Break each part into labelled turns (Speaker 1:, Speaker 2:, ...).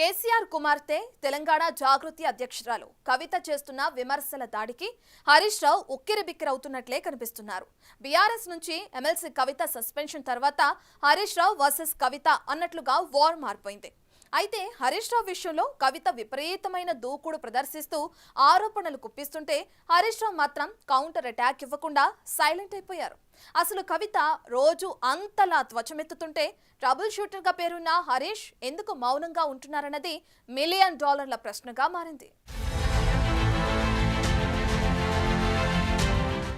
Speaker 1: కేసీఆర్ కుమార్తె తెలంగాణ జాగృతి అధ్యక్షురాలు. కవిత చేస్తున్న విమర్శల దాడికి హరీష్ రావు ఉక్కిరిబిక్కిరవుతున్నట్లే కనిపిస్తున్నారు. బీఆర్ఎస్ నుంచి ఎమ్మెల్సీ కవిత సస్పెన్షన్ తర్వాత హరీష్ రావు వర్సెస్ కవిత అన్నట్లుగా వార్ మారిపోయింది. అయితే హరీష్ రావు విషయంలో కవిత విపరీతమైన దూకుడు ప్రదర్శిస్తూ ఆరోపణలు కుప్పిస్తుంటే హరీష్ రావు మాత్రం కౌంటర్ అటాక్ ఇవ్వకుండా సైలెంట్ అయిపోయారు. అసలు కవిత రోజు అంతలా త్వచమెత్తుతుంటే ట్రబుల్ షూటర్గా పేరున్న హరీష్ ఎందుకు మౌనంగా ఉంటున్నారన్నది మిలియన్ డాలర్ల ప్రశ్నగా మారింది.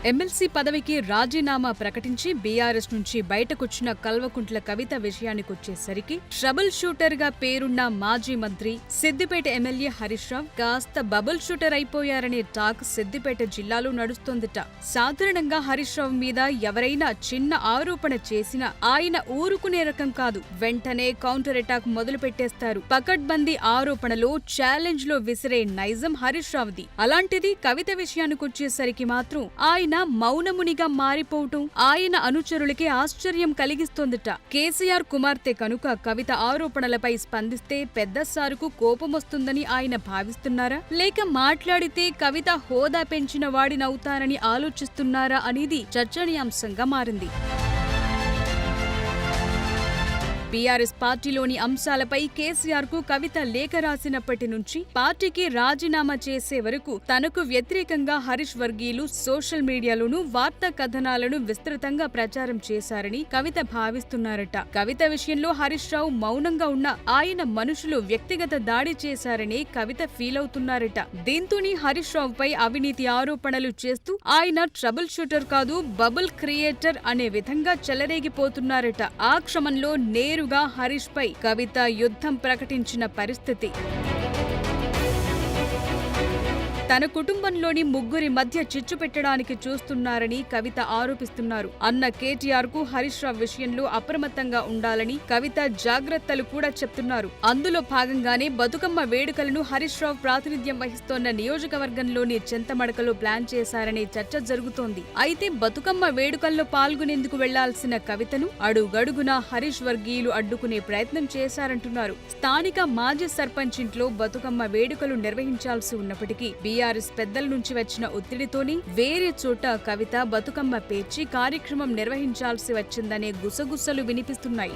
Speaker 2: ఎమ్మెల్సీ పదవికి రాజీనామా ప్రకటించి బీఆర్ఎస్ నుంచి బయటకొచ్చిన కల్వకుంట్ల కవిత విషయానికొచ్చేసరికి ట్రబుల్ షూటర్గా పేరున్న మాజీ మంత్రి సిద్దిపేట ఎమ్మెల్యే హరీష్ రావు కాస్త బబుల్ షూటర్ అయిపోయారనే టాక్ సిద్దిపేట జిల్లాలో నడుస్తోందిట. సాధారణంగా హరీష్ రావు మీద ఎవరైనా చిన్న ఆరోపణ చేసినా ఆయన ఊరుకునే రకం కాదు. వెంటనే కౌంటర్ అటాక్ మొదలు పెట్టేస్తారు పకడ్బందీ ఆరోపణలో ఛాలెంజ్లో విసిరే నైజం హరీష్ రావుది. అలాంటిది కవిత విషయానికొచ్చేసరికి మాత్రం ఆయన మౌనమునిగా మారిపోవటం ఆయన అనుచరులకి ఆశ్చర్యం కలిగిస్తోందట. కేసీఆర్ కుమార్తె కనుక కవిత ఆరోపణలపై స్పందిస్తే పెద్ద సారుకు కోపమొస్తుందని ఆయన భావిస్తున్నారా? లేక మాట్లాడితే కవిత హోదా పెంచిన వాడినవుతారని ఆలోచిస్తున్నారా అనేది చర్చనీయాంశంగా మారింది. బీఆర్ఎస్ పార్టీలోని అంశాలపై కేసీఆర్కు కవిత లేఖ రాసినప్పటి నుంచి పార్టీకి రాజీనామా చేసే వరకు తనకు వ్యతిరేకంగా హరీష్ వర్గీయులు సోషల్ మీడియాలోనూ వార్తా కథనాలను విస్తృతంగా ప్రచారం చేశారని కవిత భావిస్తున్నారట. కవిత విషయంలో హరీష్ రావు మౌనంగా ఉన్న ఆయన మనుషులు వ్యక్తిగత దాడి చేశారని కవిత ఫీల్ అవుతున్నారట. దీంతోని హరీష్ రావుపై అవినీతి ఆరోపణలు చేస్తూ ఆయన ట్రబుల్ షూటర్ కాదు బబుల్ క్రియేటర్ అనే విధంగా చెలరేగిపోతున్నారట. ఆ క్రమంలో నేరుగా హరీష్ పై కవిత యుద్ధం ప్రకటించిన పరిస్థితి. తన కుటుంబంలోని ముగ్గురి మధ్య చిచ్చు పెట్టడానికి చూస్తున్నారని కవిత ఆరోపిస్తున్నారు. అన్న కేటీఆర్కు హరీష్ రావు విషయంలో అప్రమత్తంగా ఉండాలని కవిత జాగ్రత్తలు కూడా చెప్తున్నారు. అందులో భాగంగానే బతుకమ్మ వేడుకలను హరీష్ రావు ప్రాతినిధ్యం వహిస్తోన్న నియోజకవర్గంలోని చింతమడకలో ప్లాన్ చేశారనే చర్చ జరుగుతోంది. అయితే బతుకమ్మ వేడుకల్లో పాల్గొనేందుకు వెళ్ళాల్సిన కవితను అడుగడుగునా హరీష్ వర్గీయులు అడ్డుకునే ప్రయత్నం చేశారంటున్నారు. స్థానిక మాజీ సర్పంచ్ ఇంట్లో బతుకమ్మ వేడుకలు నిర్వహించాల్సి ఉన్నప్పటికీ బీఆర్ఎస్ పెద్దల నుంచి వచ్చిన ఒత్తిడితోనే వేరే చోట కవిత బతుకమ్మ పేర్చి కార్యక్రమం నిర్వహించాల్సి వచ్చిందనే గుసగుసలు వినిపిస్తున్నాయి.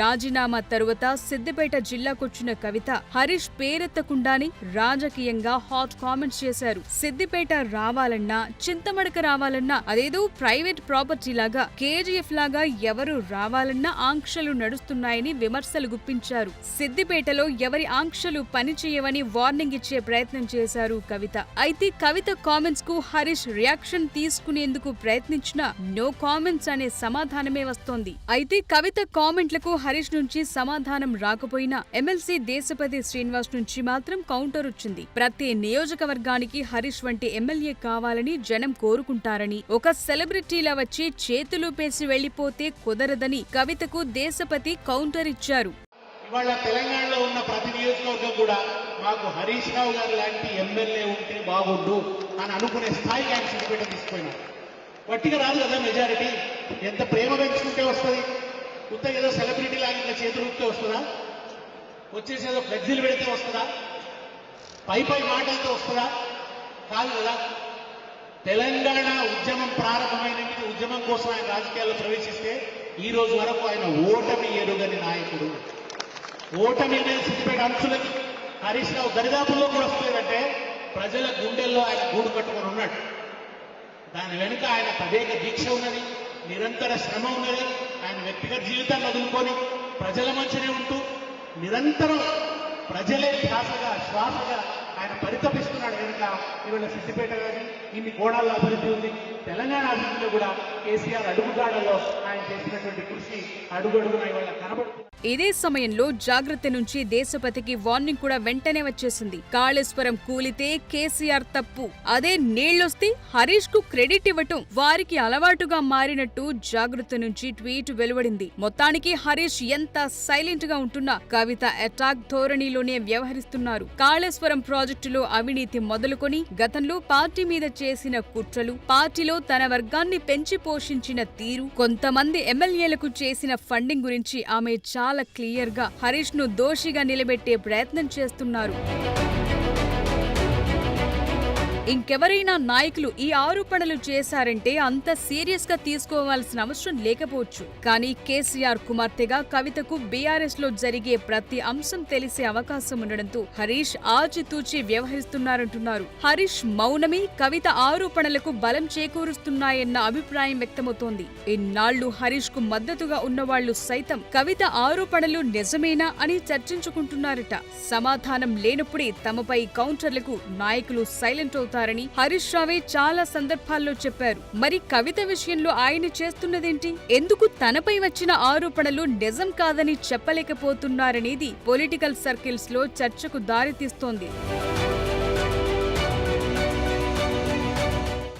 Speaker 2: రాజీనామా తరువాత సిద్దిపేట జిల్లాకొచ్చిన కవిత హరీష్ పేరెత్తకుండానే రాజకీయంగా హాట్ కామెంట్స్ చేశారు. సిద్దిపేట రావాలన్నా చింతమడక రావాలన్నా అదేదో ప్రైవేట్ ప్రాపర్టీ లాగా కేజీఎఫ్ లాగా ఎవరు రావాలన్నా ఆంక్షలు నడుస్తున్నాయని విమర్శలు గుప్పించారు. సిద్దిపేటలో ఎవరి ఆంక్షలు పనిచేయవని వార్నింగ్ ఇచ్చే ప్రయత్నం చేశారు కవిత. అయితే కవిత కామెంట్స్కు హరీష్ రియాక్షన్ తీసుకునేందుకు ప్రయత్నించిన నో కామెంట్స్ అనే సమాధానమే వస్తోంది. అయితే కవిత కామెంట్లకు హరీష్ నుంచి సమాధానం రాకపోయినా ఎమ్మెల్సీ దేశపతి శ్రీనివాస్ నుంచి మాత్రం కౌంటర్ వచ్చింది. ప్రతి నియోజకవర్గానికి హరీష్ వంటి ఎమ్మెల్యే కావాలని జనం కోరుకుంటారని ఒక సెలబ్రిటీలా వచ్చి చేతులు పేసి వెళ్ళిపోతే కుదరదని కవితకు దేశపతి కౌంటర్ ఇచ్చారు.
Speaker 3: ఇవాళ తెలంగాణలో ఉన్న ప్రతి నియోజకవర్గం కూడా మాకు హరీష్ రావు గారు లాంటి ఎమ్మెల్యే ఉంటే బాగుండు అని అనుకునే స్థాయికి ఆయన సిద్దిపేట తీసుకుపోయినారు. వట్టిగా రాదు కదా మెజారిటీ? ఎంత ప్రేమ పెంచుకుంటే వస్తుంది? కొత్త ఏదో సెలబ్రిటీ లాగా ఇట్లా చేతులు ఊపితే వస్తుందా? వచ్చేసి ఏదో ఫ్లెక్సీలు పెడితే వస్తుందా? పై పై మాటలతో వస్తుందా? కాదు కదా. తెలంగాణ ఉద్యమం ప్రారంభమైన ఉద్యమం కోసం ఆయన రాజకీయాల్లో ప్రవేశిస్తే ఈ రోజు వరకు ఆయన ఓటమి ఎరుగని నాయకుడు. ఓటమి అనేది సిద్ధిపేట అంశులకి హరీష్ రావు దరిదాపుల్లో కూడా వస్తుందంటే ప్రజల గుండెల్లో ఆయన గూడు కట్టుకొని ఉన్నాడు. దాని వెనుక ఆయన తదేక దీక్ష ఉన్నది నిరంతర శ్రమ ఉన్నది ఆయన వ్యక్తిగత జీవితాన్ని వదులుకొని ప్రజల మధ్యనే ఉంటూ నిరంతరం ప్రజలే ధ్యాసగా శ్వాసగా ఆయన పరితపిస్తున్నాడు కనుక ఇవాళ సిద్దిపేట కానీ ఇన్ని కోణాల్లో అభివృద్ధి ఉంది. తెలంగాణ అభివృద్ధిలో కూడా కేసీఆర్ అడుగుజాడల్లో ఆయన చేసినటువంటి కృషి అడుగడుగున ఇవాళ కనబడుతుంది.
Speaker 2: ఇదే సమయంలో జాగ్రత్త నుంచి దేశపతికి వార్నింగ్ కూడా వెంటనే వచ్చేసింది. కాళేశ్వరం కూలితే కేసీఆర్ తప్పు. అదే నీళ్ళొస్తే హరీష్కు క్రెడిట్ ఇవ్వటం వారికి అలవాటుగా మారినట్టు జాగ్రత్త నుంచి ట్వీట్ వెలువడింది. మొత్తానికి హరీష్ ఎంత సైలెంట్గా ఉంటున్నా కవిత అటాక్ ధోరణిలోనే వ్యవహరిస్తున్నారు. కాళేశ్వరం ప్రాజెక్టులో అవినీతి మొదలుకొని గతంలో పార్టీ మీద చేసిన కుట్రలు పార్టీలో తన వర్గాన్ని పెంచి పోషించిన తీరు కొంతమంది ఎమ్మెల్యేలకు చేసిన ఫండింగ్ గురించి ఆమె చాలా చాలా క్లియర్గా హరీష్ను దోషిగా నిలబెట్టే ప్రయత్నం చేస్తున్నారు. ఇంకెవరైనా నాయకులు ఈ ఆరోపణలు చేశారంటే అంత సీరియస్గా తీసుకోవాల్సిన అవసరం లేకపోవచ్చు. కానీ కేసీఆర్ కుమార్తెగా కవితకు బీఆర్ఎస్లో జరిగే ప్రతి అంశం తెలిసే అవకాశం ఉండడంతో హరీష్ ఆచితూచి వ్యవహరిస్తున్నారంటున్నారు. హరీష్ మౌనమే కవిత ఆరోపణలకు బలం చేకూరుస్తున్నాయన్న అభిప్రాయం వ్యక్తమవుతోంది. ఇన్నాళ్ళు హరీష్కు మద్దతుగా ఉన్నవాళ్ళు సైతం కవిత ఆరోపణలు నిజమేనా అని చర్చించుకుంటున్నారట. సమాధానం లేనప్పుడే తమపై కౌంటర్లకు నాయకులు సైలెంట్ అవుతారని హరీష్ రావే చాలా సందర్భాల్లో చెప్పారు. మరి కవిత విషయంలో ఆయన చేస్తున్నదేంటి? ఎందుకు తనపై వచ్చిన ఆరోపణలు నిజం కాదని చెప్పలేకపోతున్నారనేది పొలిటికల్ సర్కిల్స్లో చర్చకు దారితీస్తోంది.